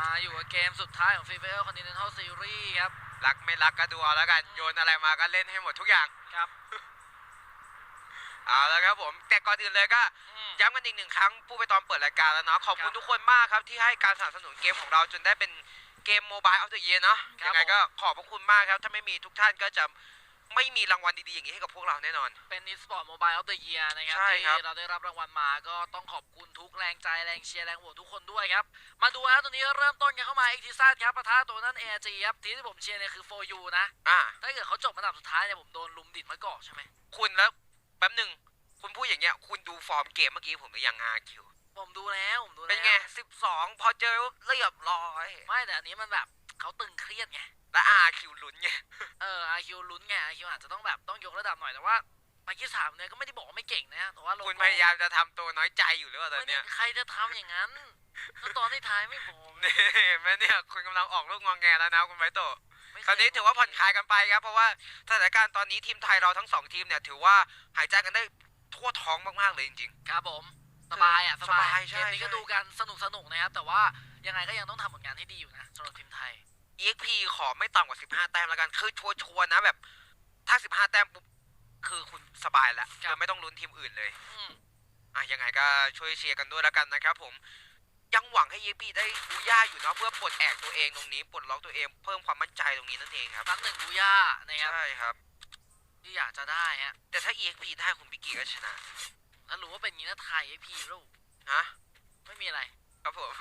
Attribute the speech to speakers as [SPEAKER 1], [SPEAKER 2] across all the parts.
[SPEAKER 1] มาอยู่กับเกมสุดท้ายของ FIFA Continental Series ครับ
[SPEAKER 2] รักไม่รักก็ดูเอาแล้วกันโยนอะไรมาก็เล่นให้หมดทุกอย่าง
[SPEAKER 1] ครับ
[SPEAKER 2] เอาแล้วครับผมแต่ก่อนอื่นเลยก็
[SPEAKER 1] อืม
[SPEAKER 2] ย้ำกันอีกหนึ่งครั้งผู้ไปตอนเปิดรายการแล้วเนาะขอบคุ
[SPEAKER 1] ครั
[SPEAKER 2] ณ
[SPEAKER 1] บ
[SPEAKER 2] ทุกคนมากครับที่ให้การสนับสนุนเกมของเราจนได้เป็นเกมโมบายออฟเดอะเยียเนาะ
[SPEAKER 1] ครับ
[SPEAKER 2] ยังไงก็ขอบพระคุณมากครับ ถ้าไม่มีทุกท่านก็จะ ไม่มีรางวัลดีๆอย่างนี้ให้กับพวกเราแน่นอน
[SPEAKER 1] เป็น eSport Mobile of the Year นะครับ
[SPEAKER 2] ใช่ครับ
[SPEAKER 1] ที่เราได้รับรางวัลมาก็ต้องขอบคุณทุกแรงใจแรงเชียร์แรงโหวตทุกคนด้วยครับ มาดูนะตัวนี้เริ่มต้นกันเข้ามา e x i s a ครับปะทะตัวนั้น ARG ครับทีมที่ผมเชียร์เนี่ยคือ 4U นะ
[SPEAKER 2] อ่า
[SPEAKER 1] ถ้าเกิดเขาจบอันดับสุดท้ายเนี่ยผมโดนลุมดิดมะกอกใช่ไหม
[SPEAKER 2] คุณแล้วแป๊บหนึ่งคุณพูดอย่างเงี้ย คุณดูฟอร์มเกมเมื่อกี้ผมหรือยังอาคิว
[SPEAKER 1] ผมดูแล้วผมดูแล้ว
[SPEAKER 2] เป็นไง12พอเจอเรียบร้อย
[SPEAKER 1] ไม่แต่อันนี้มันแบบเขาตึงเครียดไง
[SPEAKER 2] และอาคิวลุ้นไง
[SPEAKER 1] เออ IQ ลุ้นไง IQ อาจจะต้องแบบต้องยกระดับหน่อยแต่ว่ามาที่สามเนี่ยก็ไม่ได้บอกว่าไม่เก่งนะแต่ว่าโลโก้
[SPEAKER 2] คุณพยายามจะทำตัวน้อยใจอยู่หรือเปล่าตอน
[SPEAKER 1] ไม่
[SPEAKER 2] เนี้ย
[SPEAKER 1] ใครจะทำอย่างนั้นแล้วตอนที่ท้ายไม่บอก
[SPEAKER 2] นี่เห็นไหมเนี่ยคุณกำลังออกลูกงองแงแล้วนะคุณไบโตะ
[SPEAKER 1] ไม่เย
[SPEAKER 2] คราวนี้ถือว่าผ่อนคลายกันไปครับเพราะว่าสถานการณ์ตอนนี้ทีมไทยเราทั้งสองทีมเนี่ยถือว่าหายใจกันได้ทั่วท้องมากๆเลยจริง
[SPEAKER 1] ครับผมสบายอะส
[SPEAKER 2] สบา
[SPEAKER 1] บายย
[SPEAKER 2] ใช่
[SPEAKER 1] เกมนี้ก็
[SPEAKER 2] ใช่
[SPEAKER 1] ดูกันสนุกสนุกนะครับแต่ว่ายังไงก็ยังต้องทำผลงานให้ดีอยู่นะสำหรับทีมไทย
[SPEAKER 2] ๆ EXP ขอไม่ต่ำกว่า15แต้มแล้วกัน คือชัวร์ๆนะแบบ ถ้า15แต้มปุ๊บคือคุณสบายแล้ว
[SPEAKER 1] ครับ
[SPEAKER 2] คือไม่ต้องลุ้นทีมอื่นเลย
[SPEAKER 1] อืม
[SPEAKER 2] อะยังไงก็ช่วยเชียร์กันด้วยแล้วกันนะครับ ผม ยังหวังให้ EXP ได้บูย่าอยู่เนาะเพื่อปลดแอกตัวเองตรงนี้ปลดล็อกตัวเองเพิ่มความมั่นใจตรงนี้นั่นเองครับ
[SPEAKER 1] นัดหนึ่งบูย่านะครับ
[SPEAKER 2] ใช่ครับ
[SPEAKER 1] ที่อยากจะได้ฮะ
[SPEAKER 2] แต่ถ้า EXP ได้คุณบิกกี้ก็ชนะ
[SPEAKER 1] ถ้ารู้ว่าเป็นอย่างนี้นะไทยไอพีลูก
[SPEAKER 2] ฮะ
[SPEAKER 1] ไม่มีอะไร
[SPEAKER 2] ครับผม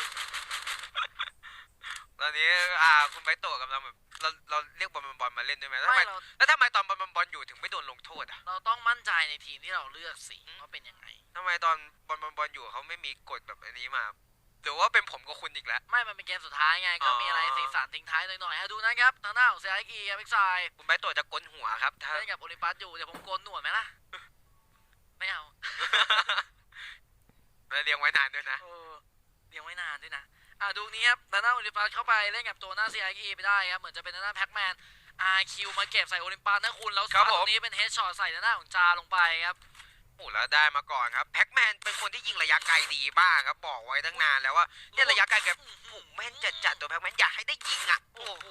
[SPEAKER 2] ตอนนี้อ่าคุณไบโตะกำลังแบบเราเราเรียกบอลบอลมาเล่นด้วยไหมแล้วทำไม
[SPEAKER 1] ไม่เรา
[SPEAKER 2] แล้วทำไมตอนบอลบอลอยู่ถึงไม่โดนลงโทษอะ
[SPEAKER 1] เราต้องมั่นใจในทีมที่เราเลือกสิว่าเป็นยังไง
[SPEAKER 2] ทำไมตอนบอลบอลบอลอยู่เขาไม่มีกฎแบบอันนี้มาหรือว่าเป็นผมกับคุณอีกแล้ว
[SPEAKER 1] ไม่มันเป็นเกมสุดท้ายไง ก็
[SPEAKER 2] อ๋อ
[SPEAKER 1] มีอะไรสีสันทิ้งท้ายหน่อยๆฮะดูนะครับทางหน้าของเซียไอกีครับพิกซาย
[SPEAKER 2] คุณไบโตะจะกลนหัวครับถ้า
[SPEAKER 1] เล่นกับโอลิมปัสอยู่ เดี๋ยวผมโกนหนวดไหมล่ะ ไม่เอา
[SPEAKER 2] แล้วเลี้ยงไว้นานด้วยนะ
[SPEAKER 1] เออเลี้ยงไว้นานด้วยนะ อะดูนี้ครับทางหน้าโอลิมปัสเข้าไปเล่นกับตัวหน้าเซียไอกีไปได้ครับเหมือนจะเป็นทางหน้าแพ็กแมนอาคิวมาเก็บใส่โอลิมปัสนะคุณแล้ว
[SPEAKER 2] ครับ
[SPEAKER 1] ต
[SPEAKER 2] ผม
[SPEAKER 1] รงนี้เป็นเฮดช็อตใส่ทางหน้าของจาลงไปครับ
[SPEAKER 2] โอ้แล้วได้มาก่อนครับแพ็กแมนเป็นคนที่ยิงระยะไกลดีมากครับบอกไว้ตั้งนานแล้วว่าเนี่ยระยะไกลแกผมแม่นจัดจัดๆตัวแพ็กแมนอยากให้ได้ยิงอะโอ้
[SPEAKER 1] โอ้โห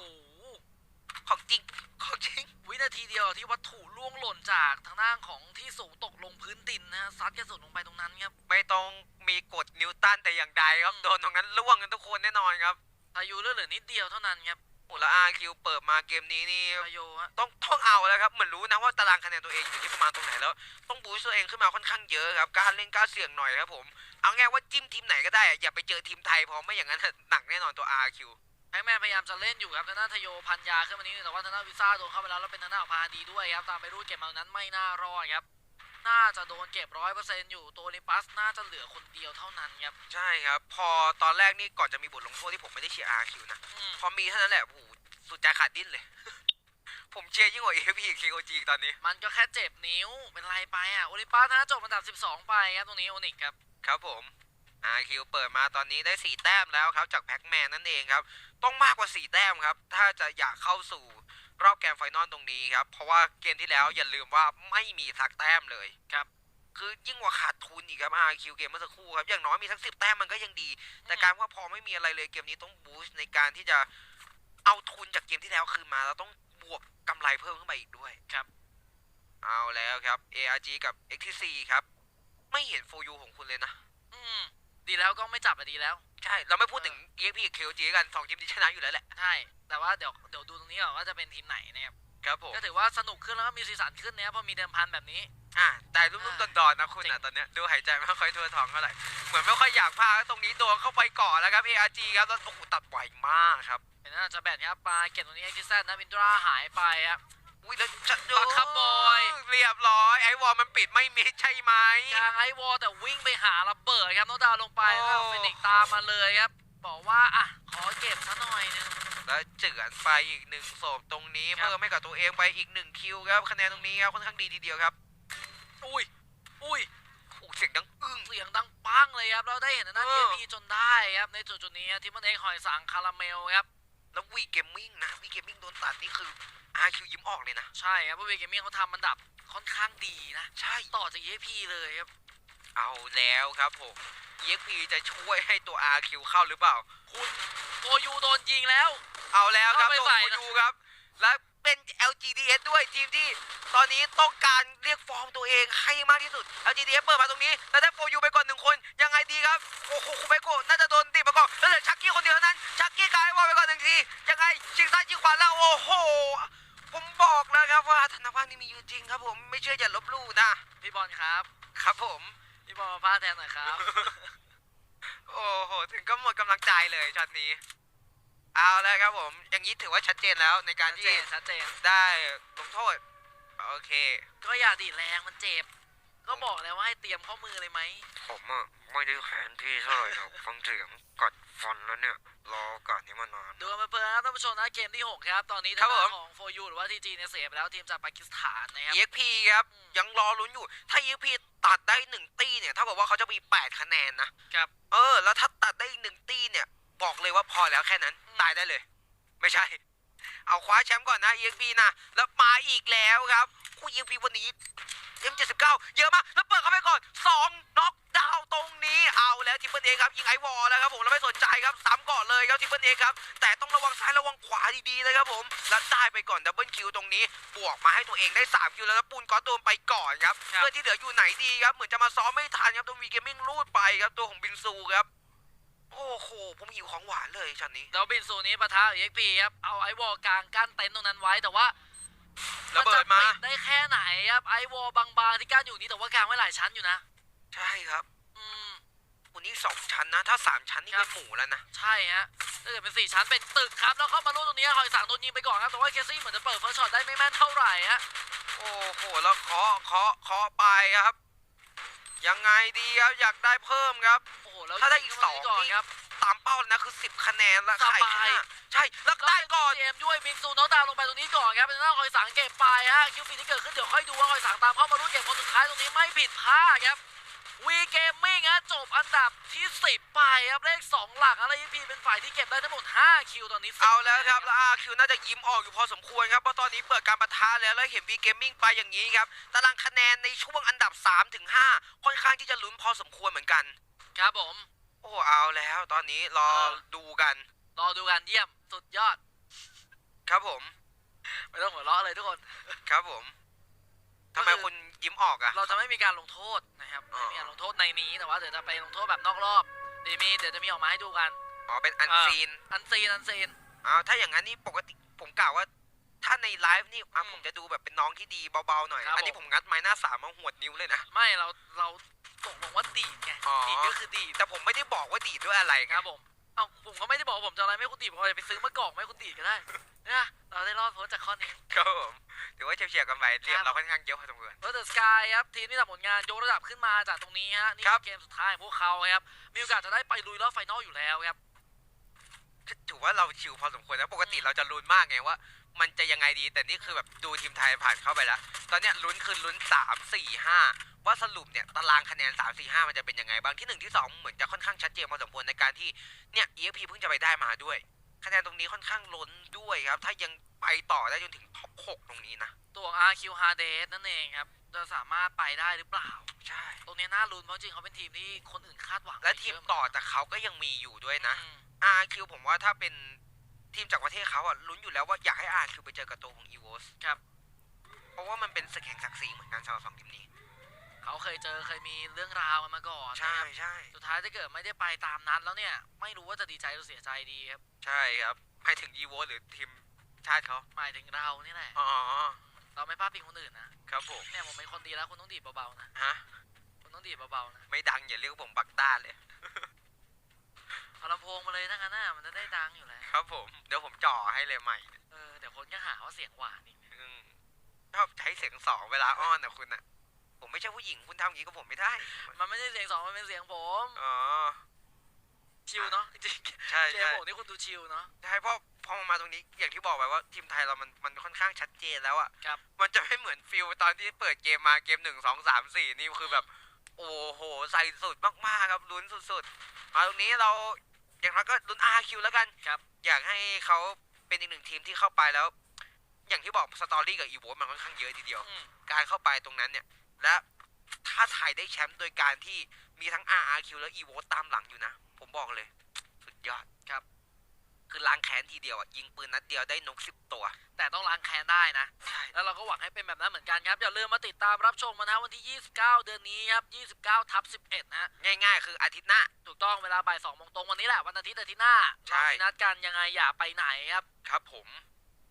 [SPEAKER 2] ของจริงของจริง
[SPEAKER 1] วินาทีเดียวที่วัตถุล่วงหล่นจากทางด้านของที่สูงตกลงพื้นดินนะฮะซัดกระสุนลงไปตรงนั้นครับ
[SPEAKER 2] ไม่ต้องมีกฎนิวตันแต่อย่างใดครับ
[SPEAKER 1] อืม
[SPEAKER 2] โดนตรงนั้นล่วงกันทุกคนแน่น อนครับ
[SPEAKER 1] พายุเลือดเหลือนิดเดียวเท่านั้นครับ
[SPEAKER 2] โอ้แล้วอาคิวเปิดมาเกมนี้นี่
[SPEAKER 1] พายุฮะ
[SPEAKER 2] ต้องต้องเอาแล้วครับเหมือนรู้นะว่าตารางคะแนนตัวเองอยู่ที่ประมาณตรงไหนแล้ว ต้องบูสต์ตัวเองขึ้นมาค่อนข้างเยอะครับกล้ารเล่นกล้ารเสี่ยงหน่อยครับผมเอาง่ายว่าจิ้มทีมไหนก็ได้อะอย่าไปเจอทีมไทยเพราะไม่อย่างนั้นหนักแน่นอนตัวอาคิว
[SPEAKER 1] แพ็กแมนพยายามจะเล่นอยู่ครับทางด้านทโยพันยาขึ้นมานี้แต่ว่าทางด้านวิซ่าโดนเข้าไปแล้วแล้วเป็นทางด้านของพาดีด้วยครับตามไปรูดเก็บมาตรงนั้นไม่น่ารอดครับ น่าจะโดนเก็บร้อยเปอร์เซ็นต์อยู่ตัวลิปัสน่าจะเหลือคนเดียวเท่านั้นครับ
[SPEAKER 2] ใช่ครับ พอตอนแรกนี่ก่อนจะมีบทลงโทษที่ผมไม่ได้เชียร์อาคิวนะ
[SPEAKER 1] อืม
[SPEAKER 2] พอมีเท่านั้นแหละโอ้โหสุดใจขาดดิ้นเลย ผมเชียร์ยิ่งกว่าเอฟพีเคโอจีตอนนี้
[SPEAKER 1] มันก็แค่เจ็บนิ้วเป็นไรไปอะโอลิมปัสนะจบอันดับ 12 ไปครับตรงนี้โอนิกครับ
[SPEAKER 2] ครับผมอาคิวเปิดมาตอนนี้ได้สี่แต้มแล้วครับ จากแพ็กแมนนั่นเองครับ ต้องมากกว่าสี่แต้มครับ ถ้าจะอยากเข้าสู่ รอบแกรนด์ไฟนอลตรงนี้ครับ เพราะว่าเกมที่แล้วอย่าลืมว่าไม่มีสักแต้มเลย
[SPEAKER 1] ครับ
[SPEAKER 2] คือยิ่งกว่าขาดทุนอีกครับอาคิวเกมเมื่อสักครู่ครับ อย่างน้อยมีสักสิบแต้มมันก็ยังดี แต่การว่าพอไม่มีอะไรเลยเกมนี้ต้องบูสต์ในการที่จะเอาทุนจากเกมที่แล้วคืนมาแล้วต้องบวกกำไรเพิ่มขึ้นไปอีกด้วย
[SPEAKER 1] ครับ
[SPEAKER 2] เอาแล้วครับ ARG กับ XTC ครับ ไม่เห็นโฟยูของคุณเลยนะ
[SPEAKER 1] อืม ดีแล้วก็ไม่จับอะดีแล้ว
[SPEAKER 2] ใช่ เราไม่พูดถึง EXP กับ KOG กันสองทีมที่ชนะอยู่แล้วแหละ
[SPEAKER 1] ใช่ แต่ว่าเดี๋ยวเดี๋ยวดูตรงนี้ก่อนว่าจะเป็นทีมไหนนะครับ
[SPEAKER 2] ครับผม
[SPEAKER 1] ก็ถือว่าสนุกขึ้นแล้วก็มีสีสันขึ้นนะครับเพราะมีเดิมพันแบบนี้
[SPEAKER 2] อะแต่รุ่มๆดอนๆนะคุณ
[SPEAKER 1] จริ
[SPEAKER 2] อะ
[SPEAKER 1] ง
[SPEAKER 2] ตอนเนี้ยดูหายใจไม่ค่อยทั่วท้องเท่าไหร่ เหมือนไม่ค่อยอยากพากตรงนี้โดนเข้าไปก่อนแล้วครับ ARG ครับแล้วโอ้โหตัดไหวมากครับ
[SPEAKER 1] เป็นน่าจะแบตครับปาเก็บตรงนี้เอ็กซิแซนะมินตราหายไปครับ
[SPEAKER 2] อุ้ยแล้วจะ
[SPEAKER 1] บัคคับบอย
[SPEAKER 2] เรียบร้อย ไอ้วอลมันปิดไม่มิดใช่ไหม
[SPEAKER 1] กลางไอวอลแต่วิ่งไปหาระเบิดครับน้องดาวลงไป
[SPEAKER 2] โอ้
[SPEAKER 1] แล้วฟินิกซ์ตามมาเลยครับ บอกว่าอะขอเก็บซะหน่อยนึง
[SPEAKER 2] แล้วเจือนไปอีกหนึ่งศพตรงนี้
[SPEAKER 1] ครับ
[SPEAKER 2] เพิ่มให้กับตัวเองไปอีกหนึ่งคิวครับคะแนนตรงนี้ครับค่อนข้างดีทีเดียวครับ
[SPEAKER 1] อุ้ยอุ้ย
[SPEAKER 2] โอ้เสียงดังอึ้ง
[SPEAKER 1] เสียงดังปังเลยครับ เราได้เห็นทางด้าน
[SPEAKER 2] เอ
[SPEAKER 1] เอ
[SPEAKER 2] อ
[SPEAKER 1] พีจนได้ครับในจุดจุดๆนี้ทิมมันเอกหอยสังคาราเมลครับ
[SPEAKER 2] แล้ววีเกมมิ่งนะวีเกมมิ่งโดนตัดนี่คือ อาคิวยิ้มออกเลยนะ
[SPEAKER 1] ใช่ครับเพราะวีเกมมิ่งเขาทำอันดับค่อนข้างดีนะ
[SPEAKER 2] ใช่
[SPEAKER 1] ต่อจากเอพีเลยครับ
[SPEAKER 2] เอาแล้วครับผม EXP จะช่วยให้ตัว RQ เข้าหรือเปล่า
[SPEAKER 1] คุณโอยูแล้ว
[SPEAKER 2] เอาแล้วครับ
[SPEAKER 1] เข้าไป
[SPEAKER 2] โด
[SPEAKER 1] ใส่
[SPEAKER 2] น
[SPEAKER 1] นะ
[SPEAKER 2] ดูครับ และเป็น LGDS ด้วยทีมที่ตอนนี้ต้องการเรียกฟอร์มตัวเองให้มากที่สุด LGDS เปิดมาตรงนี้ แล้วได้โฟยูไปก่อนหนึ่งคน ยังไงดีครับ โอ้โหคูเบโกะน่าจะโดนตีมาก่อนแล้วเหลือชักกี้คนเดียวเท่านั้น ชักกี้กลายว่าไปก่อนหนึ่งที ยังไงชิงซ้ายชิงขวาแล้วโอ้โห ผมบอกแล้วครับว่าธนวัฒน์นี่มีอยู่จริงครับผมไม่เชื่ออย่าลบหลู่นะ
[SPEAKER 1] พี่บอลครับ
[SPEAKER 2] ครับผม
[SPEAKER 1] พี่บอลมาพาแทนหน่อยครับ
[SPEAKER 2] โอ้โห ถึงก็หมดกำลังใจเลยช็อตนี้ เอาแล้วครับผม อย่างนี้ถือว่าชัดเจนแล้วในการ
[SPEAKER 1] ชัด
[SPEAKER 2] ที่
[SPEAKER 1] เจนชัดเจน
[SPEAKER 2] ได้ลงโทษ โอเค
[SPEAKER 1] ก็อย่าดีดแรงมันเจ็บ ก็บอกแล้วว่าให้เตรียมข้อมือเลยไหม
[SPEAKER 2] ผมอะไม่ได้แขนที่เท่าไหร่ครับฟังเสียงกัด ฟันแล้วเนี่ย รอโอกาสนี้มานาน
[SPEAKER 1] ดูกันไปเพลินครับท่านผู้ชมนะเกมที่ 6 ครับ ตอนนี้
[SPEAKER 2] ครั
[SPEAKER 1] ทา
[SPEAKER 2] บ
[SPEAKER 1] ง
[SPEAKER 2] ผม
[SPEAKER 1] ด้านของโฟยูหรือว่าทีจีเนี่ยเสียไปแล้วทีมจากปากีสถานนะครับ
[SPEAKER 2] EXP ครับ
[SPEAKER 1] อืม
[SPEAKER 2] ยังรอลุ้นอยู่ ถ้า EXP ตัดได้หนึ่งตีเนี่ยถ้าบอกว่าเขาจะมี 8 คะแนนนะ
[SPEAKER 1] ครับ
[SPEAKER 2] เออ แล้วถ้าตัดได้อีกหนึ่งตีเนี่ย บอกเลยว่าพอแล้วแค่นั้น
[SPEAKER 1] อืม
[SPEAKER 2] ตายได้เลย ไม่ใช่ เอาคว้าแชมป์ก่อนนะ EXP นะ แล้วมาอีกแล้วครับ คู่ EXP วันนี้ M79 เยอะมาก แล้วเปิดเข้าไปก่อน 2น็อกดาวน์ตรงนี้เอาแล้วทิปเปิลเอครับยิงไอวอลแล้วครับผมแล้วไม่สนใจครับซ้ำก่อนเลยครับทิปเปิลเอครับแต่ต้องระวังซ้ายระวังขวาดีๆนะครับผมแล้วได้ไปก่อนดับเบิลคิวตรงนี้บวกมาให้ตัวเองได้3คิวแล้วแล้วปูนก็โดนไปก่อนครับ
[SPEAKER 1] ครับ
[SPEAKER 2] เพื่อนที่เหลืออยู่ไหนดีครับเหมือนจะมาซ้อมไม่ทันครับตัววีเกมมิ่งรูดไปครับตัวของบินซูครับโอ้โห ผมหิวของหวานเลยช็อตนี้
[SPEAKER 1] แล้วบินซูนี้ปะทะเอ็กพีครับ เอาไอวอลกลางกั้นเต็นท์ตรงนั้นไว้แต่ว่า
[SPEAKER 2] ระเบิดมา
[SPEAKER 1] นจะปิได้แค่ไหนครับไอวอลบางๆที่กั้นอยู่นี้แต่ว่ากลางไว้หลายชั้นอยู่นะ
[SPEAKER 2] ใช่ครับ
[SPEAKER 1] อืม
[SPEAKER 2] วันนี้สองชั้นนะ ถ้าสามชั้นนี่
[SPEAKER 1] ครั
[SPEAKER 2] เป็
[SPEAKER 1] บ
[SPEAKER 2] นหมูแล้วนะ
[SPEAKER 1] ใช่ฮะถ้าเกิดเป็นสี่ชั้นเป็นตึกครับ แล้วเข้ามาลุ้นตรงนี้หอยสังโดนยิงไปก่อนครับ แต่ว่าเคซี่เหมือนจะเปิดเฟิร์สช็อตได้ไม่แม่นเท่าไหร่ฮะ
[SPEAKER 2] โอ้โห แล้วเคาะเคาะเคาะไปครับ ยังไงดีครับ อยากได้เพิ่มครับ
[SPEAKER 1] โอ้โห แล้ว
[SPEAKER 2] ถ้าได้อีกสอง
[SPEAKER 1] ก่อน
[SPEAKER 2] นี่
[SPEAKER 1] ครับ
[SPEAKER 2] ตามเป้าเลยนะคือ 10 คะแนนแล้ว
[SPEAKER 1] สบาย
[SPEAKER 2] ไข่ข้างหน้า ใช่แล้วได้ก่อน
[SPEAKER 1] เจมส์ด้วยบินซูโนตดาวน์ลงไปตรงนี้ก่อนครับเป็นหน้าหอยสังเก็บไปฮะคิวฟีที่เกิดขึ้นเดี๋ยวค่อยดูว่าหอยสังตามเข้ามาลุ้นเก็บคนสุดท้ายตรงนี้ไม่ผิดพลาดครับวีเกมมิ่งฮะจบอันดับที่ 10 ไปครับเลข 2 หลักอะไรยีพีเป็นฝ่ายที่เก็บได้ทั้งหมด 5 คิวตอนนี้10
[SPEAKER 2] เอาแล้วครับแล้วอาคิวน่าจะยิ้มออกอยู่พอสมควรครับเพราะตอนนี้เปิดการประทะแล้วแล้วเห็นวีเกมมิ่งไปอย่างนี้ครับตารางคะแนนในช่วงอันดับ3ถึง5ค่อนข้างที่จะลุ้นพอสมควรเหมือนกัน
[SPEAKER 1] ครับผม
[SPEAKER 2] โอ้เอาแล้วตอนนี้รอ
[SPEAKER 1] เออ
[SPEAKER 2] ดูกัน
[SPEAKER 1] รอดูกันเยี่ยมสุดยอด
[SPEAKER 2] ครับผม
[SPEAKER 1] ไม่ต้องหัวเราะเลยทุกคน
[SPEAKER 2] ครับผมทำไม
[SPEAKER 1] ก็คือ
[SPEAKER 2] คุณยิ้มออกอะ
[SPEAKER 1] เราจะไม่มีการลงโทษนะครับ
[SPEAKER 2] อ๋อ
[SPEAKER 1] ไม่มีการลงโทษในนี้แต่ว่าเดี๋ยวจะไปลงโทษแบบนอกรอบเดี๋ยวมีเดี๋ยวจะมีออกมาให้ดูกัน
[SPEAKER 2] อ๋อเป็นอัน
[SPEAKER 1] เออ
[SPEAKER 2] ซีน
[SPEAKER 1] อันซีนอันซีน
[SPEAKER 2] อ้าวถ้าอย่างนั้นนี่ปกติผมกล่าวว่า ถ้าในไลฟ์นี่อะ
[SPEAKER 1] อืม
[SPEAKER 2] ผมจะดูแบบเป็นน้องที่ดีเบาๆหน่อย
[SPEAKER 1] ครับ
[SPEAKER 2] อันนี้
[SPEAKER 1] ผม
[SPEAKER 2] ผมงัดไม้หน้าสามมาหวดนิ้วเลยนะ
[SPEAKER 1] ไม่เราเราตกลงว่าดีดไง
[SPEAKER 2] อ๋อ
[SPEAKER 1] ดีดก็คือดีด
[SPEAKER 2] แต่ผมไม่ได้บอกว่าดีดด้วยอะไร
[SPEAKER 1] ครับผม เอาผมก็ไม่ได้บอกว่าผมจะอะไรไม่ให้คุณดีดผมอาจจะไปซื้อมะกอกไม่ให้คุณดีดก็ได้นะเราได้รอดพ้นจากข้อนี้
[SPEAKER 2] ครับผมถือว่าเฉียบๆกันไปเรียบ
[SPEAKER 1] ครับ
[SPEAKER 2] เราค่อนข้างเยอะพอสมควร
[SPEAKER 1] เวอร์เดอร์สกายครับทีมที่ทำผลงานยกระดับขึ้นมาจากตรงนี้ฮะนี่
[SPEAKER 2] ครับ
[SPEAKER 1] คือเกมสุดท้ายของพวกเขาครับมีโอกาสจะได้ไปลุยรอบไฟนอลอยู่แล้วครับ
[SPEAKER 2] ถือว่าเราชิวพอสมควรนะปกติเราจะลุ้นมากไงว่า มันจะยังไงดีแต่นี่คือแบบดูทีมไทยผ่านเข้าไปแล้ว ตอนเนี้ยลุ้นคือลุ้นสามสี่ห้า ว่าสรุปเนี่ยตารางคะแนนสามสี่ห้ามันจะเป็นยังไงบ้างที่หนึ่งที่สองเหมือนจะค่อนข้างชัดเจนพอสมควรในการที่เนี่ย EFP เพิ่งจะไปได้มาด้วย คะแนนตรงนี้ค่อนข้างล้นด้วยครับ ถ้ายังไปต่อได้จนถึงท็อปหกตรงนี้นะ
[SPEAKER 1] ตัว RQ h a r d e s นั่นเองครับจะสามารถไปได้หรือเปล่า
[SPEAKER 2] ใช่
[SPEAKER 1] ตรงนี้น่าลุ้นเพราะจริงเขาเป็นทีมที่คนอื่นคาดหวัง
[SPEAKER 2] และทีม
[SPEAKER 1] ไเยอะ
[SPEAKER 2] ต่อจากเขาก็ยังมีอยู่ด้วยนะ
[SPEAKER 1] อืม
[SPEAKER 2] RQ ผมว่าถ้าเป็นทีมจากประเทศเขาอะลุ้นอยู่แล้วว่าอยากให้ RQ ไปเจอกับตัวของ EVOS
[SPEAKER 1] ครับ
[SPEAKER 2] เพราะว่ามันเป็นศึกแห่งศักดิ์ศรีเหมือนกันสำหรับสองทีมนี้
[SPEAKER 1] เขาเคยเจอเคยมีเรื่องราวกันมาก่อน
[SPEAKER 2] ใช่
[SPEAKER 1] นะครับ
[SPEAKER 2] ใช่
[SPEAKER 1] สุดท้ายถ้าเกิดไม่ได้ไปตามนัดแล้วเนี่ย ไม่รู้ว่าจะดีใจหรือเสียใจดีครับ
[SPEAKER 2] ใช่ครับหมายถึง EVOS หรือทีมชาติเขา
[SPEAKER 1] หมายถึงเรานี่แหละ
[SPEAKER 2] อ๋อ
[SPEAKER 1] เราไม่พลาดพิงคนอื่นนะครับ
[SPEAKER 2] ผม
[SPEAKER 1] เนี่ยผมเป็นคนดีแล้วคุณต้องดีดเบาๆนะ
[SPEAKER 2] ฮะ
[SPEAKER 1] คุณต้องดีดเบาๆนะ
[SPEAKER 2] ไม่ดังอย่าเรียกผมบักต้าเลย
[SPEAKER 1] เอาลำโพงมาเลยถ้างั้นน่ะมันจะได้ดังอยู่แล้ว
[SPEAKER 2] ครับผมเดี๋ยวผมจ่อให้เลยใหม่
[SPEAKER 1] เออเดี๋ยวคนก็หาว่าเสียงหวานอีก
[SPEAKER 2] อืมชอบใช้เสียงสองเวลาอ้อนนะคุณอะ ผมไม่ใช่ผู้หญิงคุณทำอย่างนี้กับผมไม่ได้
[SPEAKER 1] มันไม่ใช่เสียงสองมันเป็นเสียงผม
[SPEAKER 2] อ๋อ
[SPEAKER 1] ชิลเนาะจริง
[SPEAKER 2] ใช่
[SPEAKER 1] ๆเกม
[SPEAKER 2] ใช่
[SPEAKER 1] ผมนี่คุณดูชิลเนาะ
[SPEAKER 2] ใช่เพราะพอมาตรงนี้อย่างที่บอกไปว่าทีมไทยเรามันมันค่อนข้างชัดเจนแล้วอะ
[SPEAKER 1] ครับ
[SPEAKER 2] มันจะไม่เหมือนฟิลตอนที่เปิดเกมมาเกมหนึ่งสองสามสี่นี่คือแบบ โอ้โหใส่สุดมากๆครับลุ้นสุดๆมาตรงนี้เราอย่างน้อยก็ลุ้น RQ แล้วกัน
[SPEAKER 1] ครับ
[SPEAKER 2] อยากให้เขาเป็นอีกหนึ่งทีมที่เข้าไปแล้ว อย่างที่บอกสตอรี่กับอีโวมันค่อนข้างเยอะทีเดียว
[SPEAKER 1] อืม
[SPEAKER 2] การเข้าไปตรงนั้นเนี่ย และถ้าไทยได้แชมป์โดยการที่มีทั้ง RRQ และ EVO ตามหลังอยู่นะ ผมบอกเลย สุดยอด
[SPEAKER 1] ครับ
[SPEAKER 2] คือล้างแค้นทีเดียวอะ ยิงปืนนัดเดียวได้นกสิบตัว
[SPEAKER 1] แต่ต้องล้างแค้นได้นะ
[SPEAKER 2] ใช่
[SPEAKER 1] แล้วเราก็หวังให้เป็นแบบนั้นเหมือนกันครับ อย่าลืมมาติดตามรับชมมานะวันที่ 29 เดือนนี้ครับ 29ทับ11 นะ
[SPEAKER 2] ง่ายๆ คืออาทิตย์หน้า
[SPEAKER 1] ถูกต้องเวลาบ่าย2โมงตรงวันนี้แหละวันอาทิตย์อาทิตย์หน้า
[SPEAKER 2] ใช่
[SPEAKER 1] เรามีนัดกันยังไงอย่าไปไหนครับ
[SPEAKER 2] ครับผม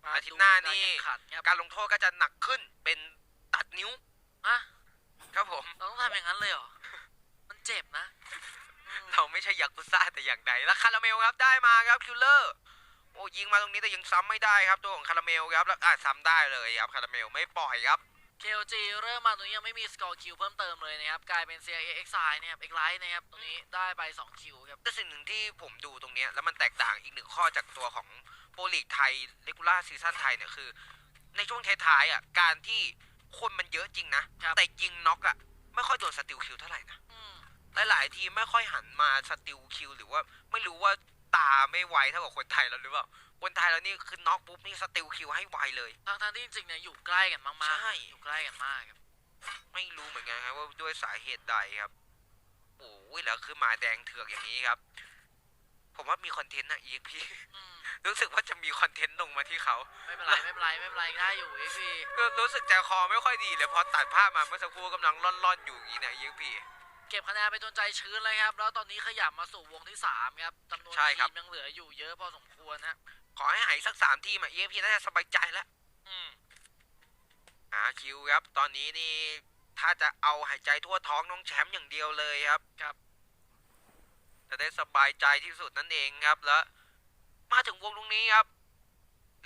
[SPEAKER 1] มา
[SPEAKER 2] อาทิตย์หน้านี่
[SPEAKER 1] ดูกรแข่งขันครับ
[SPEAKER 2] การลงโทษก็จะหนักขึ้นเป็นตัดนิ้ว
[SPEAKER 1] อะ
[SPEAKER 2] ครับผม
[SPEAKER 1] เราต้องทำอย่างนั้นเลยเหรอ มันเจ็บนะอืม
[SPEAKER 2] เราไม่ใช่ยากุซ่าแต่อย่างใดแล้วคาราเมลครับได้มาครับคิลเลอร์โอ้ยิงมาตรงนี้แต่ยังซ้ำไม่ได้ครับตัวของคาราเมลครับแล้วอะซ้ำได้เลยครับคาราเมลไม่ปล่อยครับ
[SPEAKER 1] KLG เริ่มมาตรงนี้ยังไม่มีสกอร์คิวเพิ่มเติมเลยนะครับ กลายเป็น CIA XI นะครับ X Lite นะครับ ตรงนี้ได้ไป2คิวครับ
[SPEAKER 2] แต่สิ่งหนึ่งที่ผมดูตรงเนี้ยแล้วมันแตกต่างอีกหนึ่งข้อจากตัวของโปรลีกไทยเลกูล่าซีซั่นไทยเนี่ยคือ ในช่วงท้ายๆอะการที่ คนมันเยอะจริงนะ
[SPEAKER 1] ครับ
[SPEAKER 2] แต่ยิงน็อกอะไม่ค่อยโดนสติลคิวเท่าไหร่นะ
[SPEAKER 1] อืม
[SPEAKER 2] หลาย ๆ ทีมไม่ค่อยหันมาสติลคิวหรือว่าไม่รู้ว่าตาไม่ไวเท่ากับคนไทยแล้วหรือเปล่า คนไทยแล้วนี่คือน็อกปุ๊บนี่สติลคิวให้ไวเลย
[SPEAKER 1] ทางทางๆที่จริงๆเนี่ยอยู่ใกล้กันมากๆ
[SPEAKER 2] ใช่
[SPEAKER 1] อยู่ใกล้กันมากครับ
[SPEAKER 2] ไม่รู้เหมือนกันครับว่าด้วยสาเหตุใดครับ โอ้ยแล้วคือมาแดงเถือกอย่างนี้ครับ ผมว่ามีคอนเทนต์นะอีกพี่
[SPEAKER 1] อืม
[SPEAKER 2] รู้สึกว่าจะมีคอนเทนต์ลงมาที่เขา
[SPEAKER 1] ไม่เป็นไรไม่เป็นไรไม่เป็นไรได้อยู่เอฟี
[SPEAKER 2] รู้รู้สึกใจคอไม่ค่อยดีเลยพอตัดภาพมาเมื่อสักครู่กำลังล่อนๆอยู่อย่างนี้เนี่ยอีกพี่
[SPEAKER 1] เก็บคะแนนไปจนใจชื้นเลยครับ แล้วตอนนี้ขยับมาสู่วงที่สามครับจำนวน
[SPEAKER 2] ใช่ครับ
[SPEAKER 1] ทีมยังเหลืออยู่เยอะพอสมควรฮะ
[SPEAKER 2] ขอให้หายสักสามทีมอะอีกพี่น่าจะสบายใจแล้ว
[SPEAKER 1] อืม
[SPEAKER 2] อ่าคิวครับ ตอนนี้นี่ถ้าจะเอาหายใจทั่วท้องน้องแชมป์อย่างเดียวเลยครับ
[SPEAKER 1] ครับ
[SPEAKER 2] จะได้สบายใจที่สุดนั่นเองครับแล้วมาถึงวงตรงนี้ครับ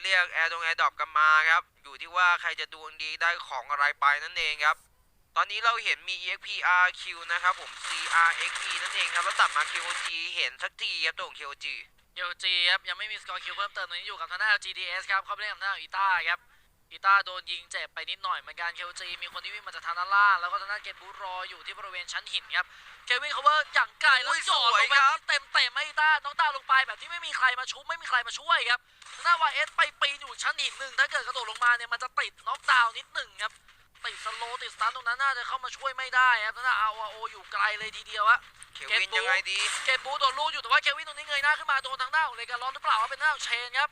[SPEAKER 2] เรียกแอร์ตรงแอร์ดรอปกันมาครับ อยู่ที่ว่าใครจะดวงดีได้ของอะไรไปนั่นเองครับ ตอนนี้เราเห็นมี EXP RQ นะครับผม CRXP นั่นเองครับ แล้วตัดมา KOG เห็นสักทีครับตัวของ KOG
[SPEAKER 1] เอลจีครับยังไม่มีสกอร์คิวเพิ่มเติมตอนนี้อยู่กับทางด้าน GDS ครับเขาไปเล่นกับทางด้านอีต้าครับ อีต้าโดนยิงเจ็บไปนิดหน่อยเหมือนกันเคลจีมีคนที่วิ่งมาจากทางด้านล่างแล้วก็ทางด้านเกตบูธรออยู่ที่บริเวณชั้นหินครับเควินเขาว่าอย่างไกลแล้ว
[SPEAKER 2] อุ้ย
[SPEAKER 1] จอด
[SPEAKER 2] สว
[SPEAKER 1] ล
[SPEAKER 2] ย
[SPEAKER 1] งไป
[SPEAKER 2] ครับ
[SPEAKER 1] เต็มเต็มๆให้อีต้าน้องตาลงไปแบบที่ไม่มีใครมาชุบไม่มีใครมาช่วยครับทางด้านวายเอสไปปีนอยู่ชั้นหินหนึ่งถ้าเกิดกระโดดลงมาเนี่ยมันจะติดน็อกดาวน์นิดหนึ่งครับติดสโลว์ติดสตันตรงนั้นน่าจะเข้ามาช่วยไม่ได้ครับทางด้านอาโออยู่ไกลเลยทีเดียวอะ
[SPEAKER 2] เควินยังไงดี
[SPEAKER 1] เกตบูโดนลูกอยู่แต่ว่าเควินตรงนี้เงยหน้าขึ้นมาโดนทางหน้าของเลการอนหรือเปล่าว่าเป็นหน้าของเชนครับ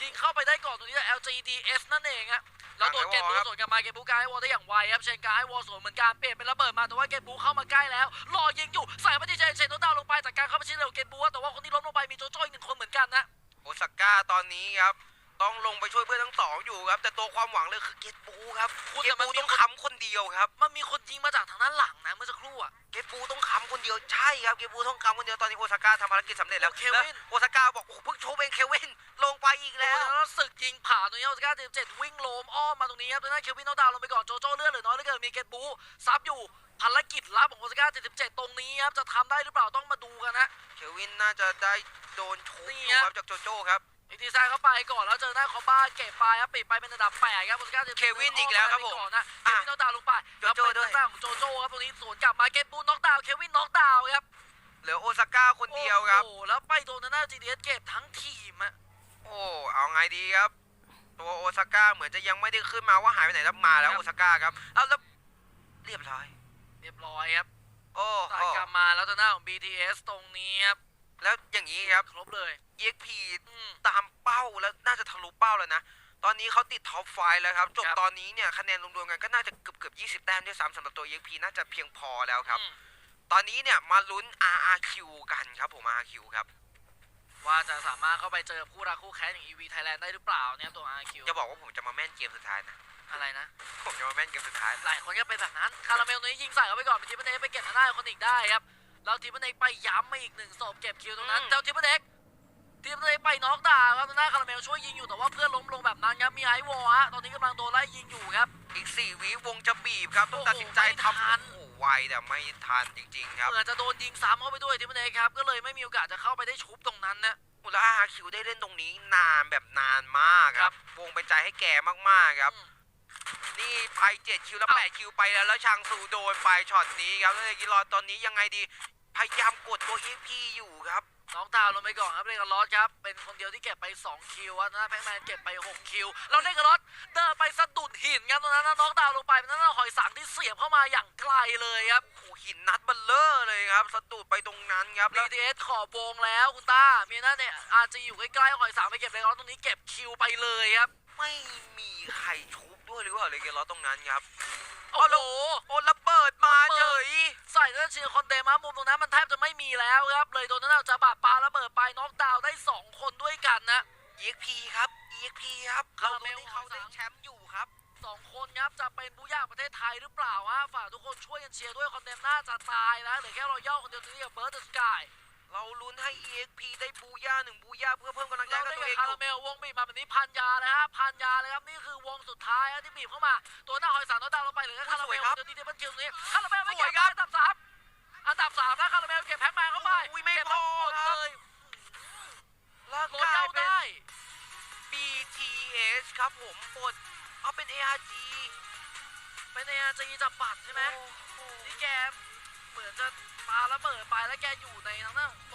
[SPEAKER 1] ยิงเข้าไปได้ก่อนตรงนี้จาก LGDS นั่นเองฮะแล้วโดนเกมบูสวนกลับมาเกมบูกายวอลได้อย่างไวครับเชนกายวอลสวนเหมือนกันเปลี่ยนเป็นระเบิดมาแต่ว่าเกมบูเข้ามาใกล้แล้วรอยิงอยู่ใส่มาที่เชนเชนโดนดาวลงไปจากการเข้าไปชิดเร็วเกมบูแต่ว่าคนที่ล้มลงไปมีโจโจ้อีกหนึ่งคนเหมือนกันนะ
[SPEAKER 2] โอซาก้าตอนนี้ครับ ต้องลงไปช่วยเพื่อนทั้งสองอยู่ครับ แต่ตัวความหวังเลยคือเกตบูครับ
[SPEAKER 1] คุณ
[SPEAKER 2] เก
[SPEAKER 1] แต่
[SPEAKER 2] ต
[SPEAKER 1] มัน
[SPEAKER 2] บู
[SPEAKER 1] มี
[SPEAKER 2] ต้อง
[SPEAKER 1] คน
[SPEAKER 2] ค้ำคนเดียวครับ
[SPEAKER 1] มันมีคนยิงมาจากทางด้านหลังนะเมื่อสักครู่อะ
[SPEAKER 2] เกตบูต้องค้ำคนเดียวใช่ครับเกตบูต้องค้ำคนเดียวตอนนี้โอซาก้าทำภารกิจสำเร็จแล้ว
[SPEAKER 1] โอเค
[SPEAKER 2] แล้ว
[SPEAKER 1] เว้น
[SPEAKER 2] โอซาก้าบอกโอ้โหเพิ่งชูเองเควินลงไปอีก
[SPEAKER 1] แล้
[SPEAKER 2] แล้ว
[SPEAKER 1] วศึกยิงผ่านตรงนี้ออสการ์เจ็ดวิ่งโลมอ้อมมาตรงนี้ครับตรงนั้นเควินโนดาวน์ลงไปก่อนโจโจ้เลือดเหลือน้อยเหลือเกินมีเกตบูซับอยู่ภารกิจลับของโอสการ์77 ตรงนี้ครับจะทำได้หรือเปล่าต้องมาดูกันนะ
[SPEAKER 2] เควินน่าจะได้โดนทุบ
[SPEAKER 1] นี่
[SPEAKER 2] อยู่
[SPEAKER 1] ฮะ
[SPEAKER 2] ครับจากโจโจ้ครับ
[SPEAKER 1] อีกทีซ้ายเข้าไปก่อนแล้วเจอหน้าคอบ้าเก็บไปครับปิดไปเป็นระดับแปดครับโอสการ์77
[SPEAKER 2] เควินอีกแล้วครับผม
[SPEAKER 1] ก่อนนะเควินน็อกดาวน์ลงไป
[SPEAKER 2] โจ
[SPEAKER 1] แล้ว
[SPEAKER 2] โจ้
[SPEAKER 1] เป็น
[SPEAKER 2] ด้วย
[SPEAKER 1] ทางด้านของโจโจ้ครับตรงนี้สวนกลับมาเกตบูน็อกดาวน์เควินน็อกดาวน์ครับ
[SPEAKER 2] เหลือโอซาก้าคนเดียวครับ
[SPEAKER 1] โอ้โหแล้วไปโดนทางด้าน GDS เก็บทั้งทีมอะ
[SPEAKER 2] โอ้เอาไงดีครับ ตัวโอซาก้าเหมือนจะยังไม่ได้ขึ้นมาว่าหายไปไหนแล้วมาแล้วโอซาก้าครับเอาแล้วเรียบร้อย
[SPEAKER 1] เรียบร้อยครับ
[SPEAKER 2] โอ้
[SPEAKER 1] สา
[SPEAKER 2] โห
[SPEAKER 1] ยกลับมาแล้วทางด้านของ BTS ตรงนี้ครับ
[SPEAKER 2] แล้วอย่างนี้ครับ
[SPEAKER 1] ครบเลย
[SPEAKER 2] EXP
[SPEAKER 1] อืม
[SPEAKER 2] ตามเป้าแล้วน่าจะทะลุเป้าแล้วนะ ตอนนี้เขาติดท็อปไฟแล้วครับ จบ
[SPEAKER 1] ครับ
[SPEAKER 2] ตอนนี้เนี่ยคะแนนรวมๆกันก็น่าจะเกือบเกือบ20แต้มด้วยซ้ำสำหรับตัว EXP น่าจะเพียงพอแล้วครับ
[SPEAKER 1] อืม
[SPEAKER 2] ตอนนี้เนี่ยมาลุ้น RRQ กันครับผม RRQ ครับ
[SPEAKER 1] ว่าจะสามารถเข้าไปเจอคู่รักคู่แค้นอย่าง EV Thailand ได้หรือเปล่าเนี่ยตัว RQ
[SPEAKER 2] จะบอกว่าผมจะมาแม่นเกมสุดท้ายนะ
[SPEAKER 1] อะไรนะ
[SPEAKER 2] ผมจะมาแม่นเกมสุดท้าย
[SPEAKER 1] หลายคนก็เป็นแบบนั้น คาราเมลตัวนี้ยิงใส่เข้าไปก่อนเป็นทีมเนกไปเก็บทางด้านคนอีกได้ครับ แล้วทีมเนกไปย้ำมาอีกหนึ่งศพเก็บคิวตรงนั้น
[SPEAKER 2] อืม
[SPEAKER 1] เจ้าทีมเนก ทีมเนกไปน็อกดาวน์ครับทางด้านคาราเมลช่วยยิงอยู่แต่ว่าเพื่อนล้มลงแบบนั้นครับมีไอวอลฮะตอนนี้กำลังโดนไล่ยิงอยู่ครับ
[SPEAKER 2] อีก 4 วิวงจะบีบครับ ต้องตัดสินใจทำ
[SPEAKER 1] โอ้โหไม่ทัน
[SPEAKER 2] โอ้โหไวแต่ไม่ทันจริง ๆ ครับ
[SPEAKER 1] เหมือนจะโดนยิงซ้ำเข้าไปด้วยทีมเนกครับ ก็เลยไม่มีโอกาสจะเข้าไปได้ชุบตรงนั้นนะ
[SPEAKER 2] อุลอาคิวได้เล่นตรงนี้นานแบบนานมากค
[SPEAKER 1] ครั
[SPEAKER 2] รับ
[SPEAKER 1] บ
[SPEAKER 2] วงเป็นใจให้แกมากๆครับ
[SPEAKER 1] อืม
[SPEAKER 2] นี่ไปเจ็ดคิวแล้ว
[SPEAKER 1] เอ้า
[SPEAKER 2] แปดคิวไปแล้ว แล้วชางซูโดนไปช็อตนี้ครับแล้วเอกิรอนตอนนี้ยังไงดี พยายามกดตัว EP อยู่ครับ
[SPEAKER 1] น้องดาวน์ลงไปก่อนครับเลกลอสครับ เป็นคนเดียวที่เก็บไป 2 คิวอะนะแพ็กแมนเก็บไป 6 คิวแล้วเลกลอสเดินไปสะดุดหินครับตรงนั้นนะน้องดาวน์ลงไปเป็นนั่นนะหอยสังที่เสียบเข้ามาอย่างไกลเลยครับ
[SPEAKER 2] โอ้โหหินนัดเบัลเลอร์เลยครับสะดุดไปตรงนั้นครับแล้ว
[SPEAKER 1] BTS ขอบวงแล้วคุณต้ามีนั่นเนี่ยอาจจะอยู่ใกล้ๆหอยสามไปเก็บเลยแล้วตรงนี้เก็บคิวไปเลยครับ
[SPEAKER 2] ไม่มีใครชุบด้วยหรือเปล่าเลยเกลอตรงนั้นครับ
[SPEAKER 1] โอ้โห
[SPEAKER 2] โอ้ระเบิดมาเฉย
[SPEAKER 1] ใส่นั่นเชียร์คอนเดมามุมตรงนั้นมันแทบจะไม่มีแล้วครับ เลยโดนนั้นเอาจะบาดปาระเบิดไปน็อกดาวน์ได้สองคนด้วยกันนะ
[SPEAKER 2] EXP ครับ EXP ครับ
[SPEAKER 1] คา
[SPEAKER 2] เรา
[SPEAKER 1] ราเม
[SPEAKER 2] ลุ้น
[SPEAKER 1] ล
[SPEAKER 2] ให้เขาได้
[SPEAKER 1] หอยสัง
[SPEAKER 2] แชมป์อยู่ครับ
[SPEAKER 1] สองคนครับจะเป็นบูย่าประเทศไทยหรือเปล่าวะฝากทุกคนช่วยกันเชียร์ด้วยคอนเดมน่าจะตายนะเหลือแค่รอยย่อคนเดียวตรงนี้กับเบิร์ดสกาย
[SPEAKER 2] เราลุ้นให้ EXP ได้บูย่าหนึ่งบูย่าเพื่อเพิ่มกำลังใจ
[SPEAKER 1] เรา
[SPEAKER 2] กับ
[SPEAKER 1] ได้
[SPEAKER 2] ตัวเอง
[SPEAKER 1] กับ
[SPEAKER 2] อ
[SPEAKER 1] คา
[SPEAKER 2] ยู่
[SPEAKER 1] ราเมลวงบีบมาแบบนี้พันยาเลยฮะพันยาเลยครับนี่คือวงสุดท้ายฮะที่บีบเข้ามา ตัวหน้าหอยสารน็อกดาวน์ลงไปเหลือแค่คาราเมลเดี๋ยวนี้เดบันคิวนี้คาราเมลไม่เก็บอันดับสามอันดับสามนะคาราเมลเก็บแพ็คแมนเข้าไป
[SPEAKER 2] อุ้ยไม่
[SPEAKER 1] เก็บ
[SPEAKER 2] พอ
[SPEAKER 1] หมด
[SPEAKER 2] ค
[SPEAKER 1] เล
[SPEAKER 2] รับ
[SPEAKER 1] ย
[SPEAKER 2] แล้ว
[SPEAKER 1] โหล
[SPEAKER 2] ก
[SPEAKER 1] ด
[SPEAKER 2] ลาย
[SPEAKER 1] เย้า
[SPEAKER 2] เป็น
[SPEAKER 1] ได้
[SPEAKER 2] BTS ครับผมปลดเอาเป็น ARG
[SPEAKER 1] เป็นเอจีจับปัดใช่ไหม
[SPEAKER 2] โอ้โห
[SPEAKER 1] นี่แกเหมือนจะ ปาระเบิดไปแล้วแกอยู่ในทางด้นของ